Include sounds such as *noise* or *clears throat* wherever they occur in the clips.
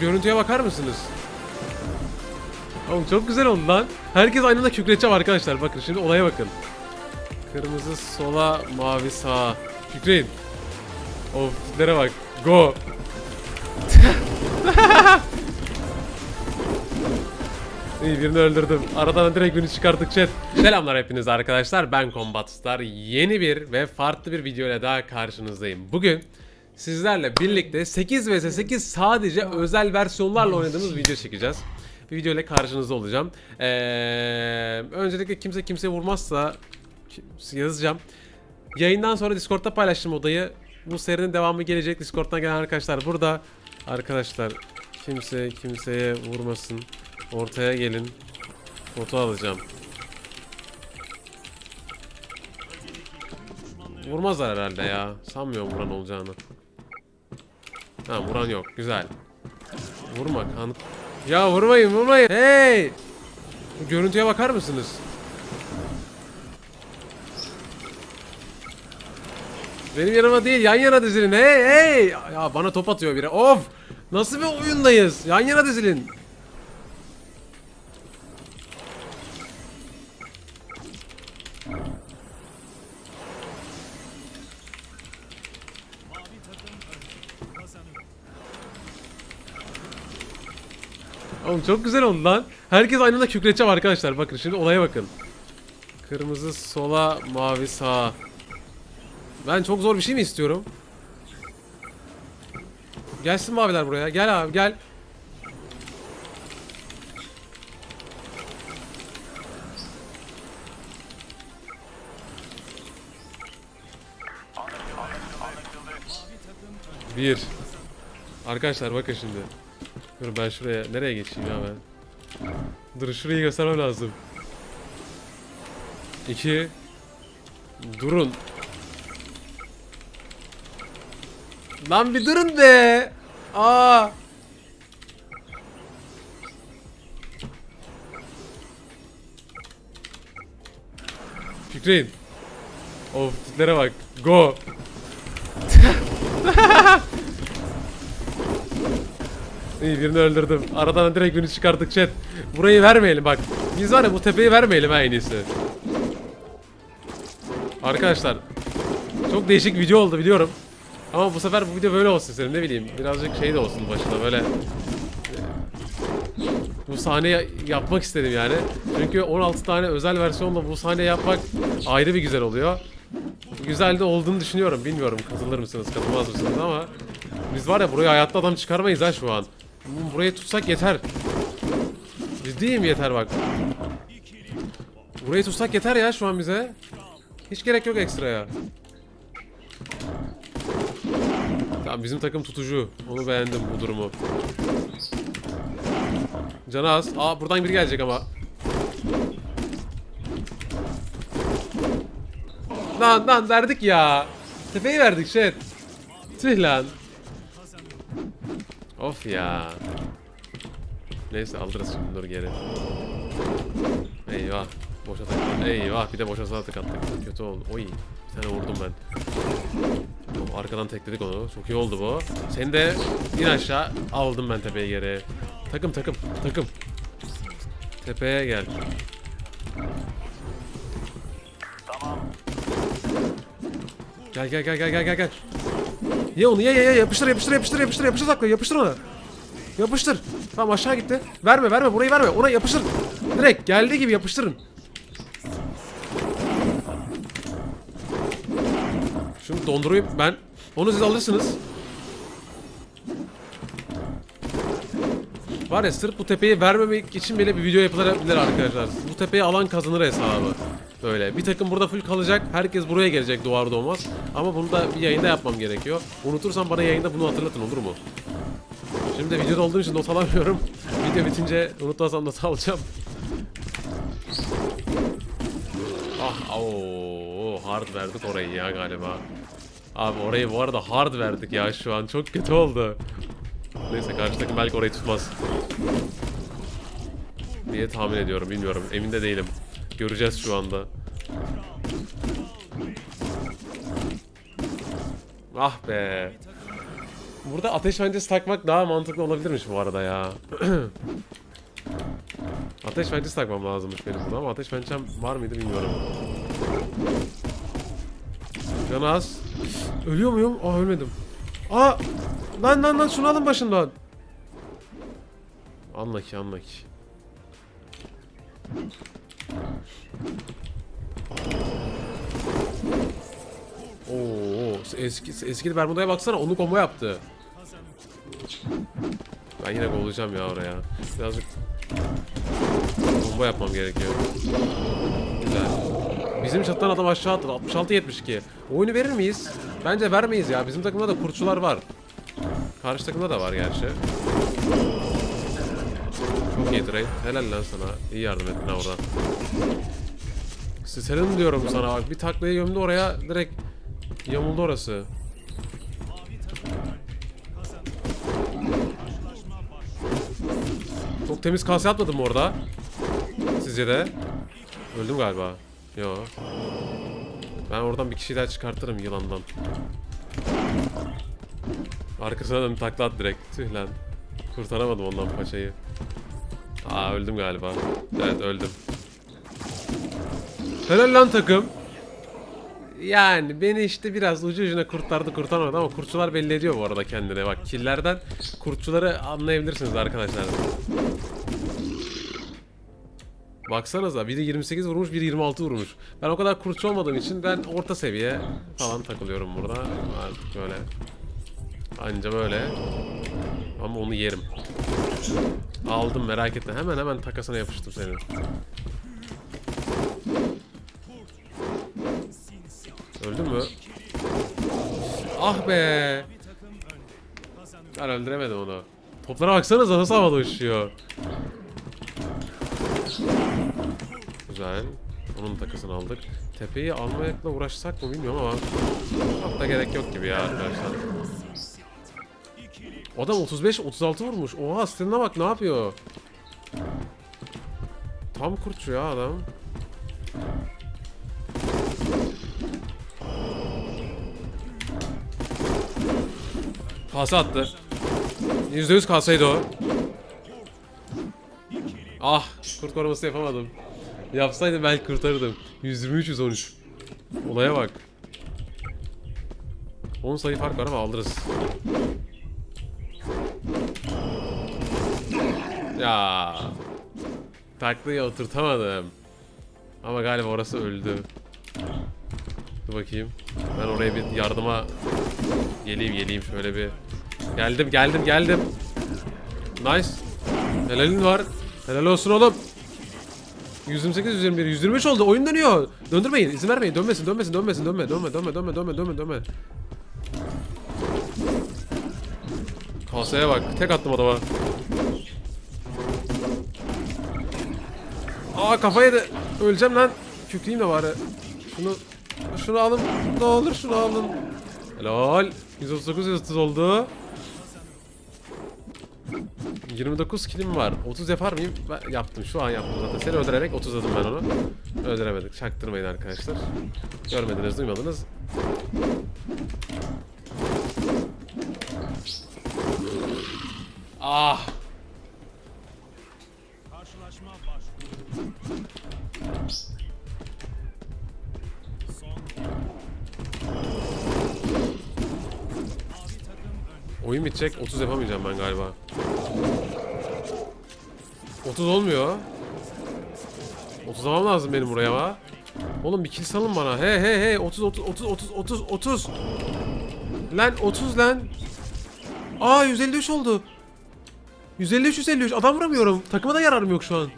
Görüntüye bakar mısınız? Oğlum çok güzel oldu lan. Herkes aynı anda kükredeceğim arkadaşlar. Bakın şimdi olaya bakın. Kırmızı sola, mavi sağa. Kükreyin. Of tiplere bak. Go. *laughs* İyi birini öldürdüm. Aradan direkt birini çıkarttık chat. Selamlar hepiniz arkadaşlar. Ben Combat Star. Yeni bir ve farklı bir video ile daha karşınızdayım. Bugün sizlerle birlikte 8 vs 8 sadece özel versiyonlarla oynadığımız video çekeceğiz. Bir video ile karşınızda olacağım. Ee, öncelikle kimse kimseye vurmazsa yazacağım. Yayından sonra Discord'da paylaştım odayı. Bu serinin devamı gelecek. Discord'dan gelen arkadaşlar burada. Arkadaşlar kimse kimseye vurmasın. Ortaya gelin. Foto alacağım. Vurmazlar herhalde ya. Sanmıyorum vuran olacağını. Ha vuran yok. Güzel. Vurma kan. Ya vurmayın vurmayın. Hey! Bu görüntüye bakar mısınız? Benim yanıma değil yan yana dizilin. Hey hey! Ya bana top atıyor biri. Of! Nasıl bir oyundayız? Yan yana dizilin. Oğlum çok güzel oldu lan. Herkes aynı anda kükredeceğim arkadaşlar. Bakın şimdi olaya bakın. Kırmızı sola, mavi sağa. Ben çok zor bir şey mi istiyorum? Gelsin maviler buraya. Gel abi gel. Bir. Arkadaşlar bakın şimdi. Dur ben şuraya nereye geçeyim ya ben? Dur şurayı göstermem lazım. İki. Durun. Lan bir durun be. Aa. Fikreyin. Of tiplere bak. Go. *laughs* İyi birini öldürdüm. Aradan direkt birini çıkarttık chat. Burayı vermeyelim bak. Biz var ya bu tepeyi vermeyelim ha en iyisi. Arkadaşlar. Çok değişik video oldu biliyorum. Ama bu sefer bu video böyle olsun istedim ne bileyim. Birazcık şey de olsun başında böyle. Bu sahneyi yapmak istedim yani. Çünkü 16 tane özel versiyonla bu sahne yapmak ayrı bir güzel oluyor. Güzel de olduğunu düşünüyorum. Bilmiyorum katılır mısınız katılmaz mısınız ama biz var ya buraya hayatta adam çıkarmayız ha şu an. Burayı tutsak yeter. Ciddiyim yeter bak. Burayı tutsak yeter ya şu an bize. Hiç gerek yok ekstraya. Tamam bizim takım tutucu. Onu beğendim bu durumu. Canı az. Aa buradan biri gelecek ama. Lan lan verdik ya. Tepeyi verdik shit. Tüh lan. Of ya. Neyse alırız şimdi dur geri. Eyvah. Boşa tık. Eyvah bir de boşa sağ tık attık. Kötü oldu. Oy. Bir tane vurdum ben. Arkadan tekledik onu. Çok iyi oldu bu. Seni de in aşağı. Aldım ben tepeye geri. Takım takım takım. Tepeye gel. Gel gel gel gel gel gel gel. Ye onu ye ye ye yapıştır yapıştır yapıştır yapıştır yapıştır sakla yapıştır ona. Yapıştır. Tamam aşağı gitti. Verme verme burayı verme. Ona yapıştır. Direkt geldiği gibi yapıştırın. Şunu dondurayım ben. Onu siz alırsınız. Var ya sırf bu tepeyi vermemek için bile bir video yapılabilir arkadaşlar. Bu tepeyi alan kazanır hesabı. Böyle. Bir takım burada full kalacak. Herkes buraya gelecek doğar doğmaz. Ama bunu da bir yayında yapmam gerekiyor. Unutursam bana yayında bunu hatırlatın olur mu? Şimdi de videoda olduğum için not alamıyorum. *laughs* Video bitince unutmazsam not alacağım. Ah ooo hard verdik orayı ya galiba. Abi orayı bu arada hard verdik ya şu an çok kötü oldu. Neyse karşı takım belki orayı tutmaz. Diye tahmin ediyorum bilmiyorum emin de değilim. Göreceğiz şu anda. Ah be. Burada ateş pençesi takmak daha mantıklı olabilirmiş bu arada ya. *clears throat* ateş pençesi takmam lazımmış benim burada ama ateş pençem var mıydı bilmiyorum. Can az. Ölüyor muyum? Aa ölmedim. Aa! Lan lan lan şunu alın başından. Anla ki anla ki. Oo, eski eski Bermuda'ya baksana onu combo yaptı. Ben yine gollayacağım ya oraya. Birazcık combo yapmam gerekiyor. Güzel. Bizim çatıdan adam aşağı attı. 66-72. Oyunu verir miyiz? Bence vermeyiz ya. Bizim takımda da kurtçular var. Karşı takımda da var gerçi. Çok iyi trade. Helal lan sana. İyi yardım ettin oradan. Senin diyorum sana bak. Bir taklayı gömdü oraya direkt yamuldu orası. Çok temiz kase atmadım orada? Sizce de? Öldüm galiba. Yo. Ben oradan bir kişi daha çıkartırım yılandan. Arkasına dön takla at direkt. Tüh lan. Kurtaramadım ondan paçayı. Aa öldüm galiba. Evet öldüm. Helal lan takım. Yani beni işte biraz ucu ucuna kurtardı kurtarmadı ama kurtçular belli ediyor bu arada kendine. Bak killerden kurtçuları anlayabilirsiniz arkadaşlar. Baksanıza biri 28 vurmuş biri 26 vurmuş. Ben o kadar kurtçu olmadığım için ben orta seviye falan takılıyorum burada. Böyle. Anca böyle. Ama onu yerim. Aldım merak etme. Hemen hemen takasına yapıştım senin. Öldün mü? Ah be. Ben öldüremedim onu. Toplara baksanıza nasıl havada uçuyor. Güzel. Onun takısını aldık. Tepeyi almakla uğraşsak mı bilmiyorum ama çok da gerek yok gibi ya arkadaşlar. Adam 35 36 vurmuş. Oha stiline bak ne yapıyor? Tam kurtçu ya adam. Kase attı. %100 kaseydi o. Ah, kurt koruması yapamadım. Yapsaydım belki kurtarırdım. 123 113. Olaya bak. 10 sayı fark var ama alırız. Ya. Taklıyı oturtamadım. Ama galiba orası öldü. Dur bakayım. Ben oraya bir yardıma geleyim geleyim şöyle bir. Geldim geldim geldim. Nice. Helalin var. Helal olsun oğlum. 128 121 123 oldu. Oyun dönüyor. Döndürmeyin. izin vermeyin. Dönmesin, dönmesin, dönmesin, dönme, dönme, dönme, dönme, dönme, dönme, dönme. Kaseye bak. Tek attım adama. Aa kafayı da öleceğim lan. Kükreyim de bari. Şunu şunu alın. Ne olur şunu alın. Helal. 139 130 oldu. 29 kilim var. 30 yapar mıyım? Ben yaptım. Şu an yaptım zaten. Seni öldürerek 30 adım ben onu. Öldüremedik. Çaktırmayın arkadaşlar. Görmediniz, duymadınız. Ah! Karşılaşma. Oyun bitecek. 30 yapamayacağım ben galiba. 30 olmuyor. 30 almam lazım benim buraya ama. Oğlum bir kill salın bana. He he he 30 30 30 30 30 30. Lan 30 lan. Aa 153 oldu. 153 153 adam vuramıyorum. Takıma da yararım yok şu an.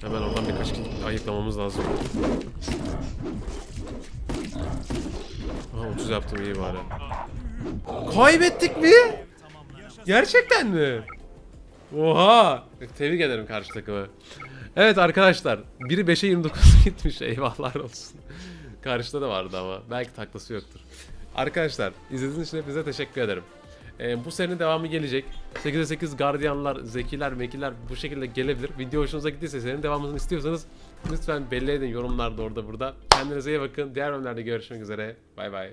Hemen oradan birkaç kill ayıklamamız lazım. Aha 30 yaptım iyi bari. Kaybettik mi? Gerçekten mi? Oha! Tebrik ederim karşı takımı. Evet arkadaşlar, biri 5'e 29 *laughs* gitmiş. Eyvahlar olsun. Karşıda da vardı ama. Belki taklası yoktur. Arkadaşlar, izlediğiniz için hepinize teşekkür ederim. Ee, bu serinin devamı gelecek. 8'e 8 gardiyanlar, zekiler, mekiler bu şekilde gelebilir. Video hoşunuza gittiyse serinin devamını istiyorsanız lütfen belli edin yorumlarda orada burada. Kendinize iyi bakın. Diğer bölümlerde görüşmek üzere. Bay bay.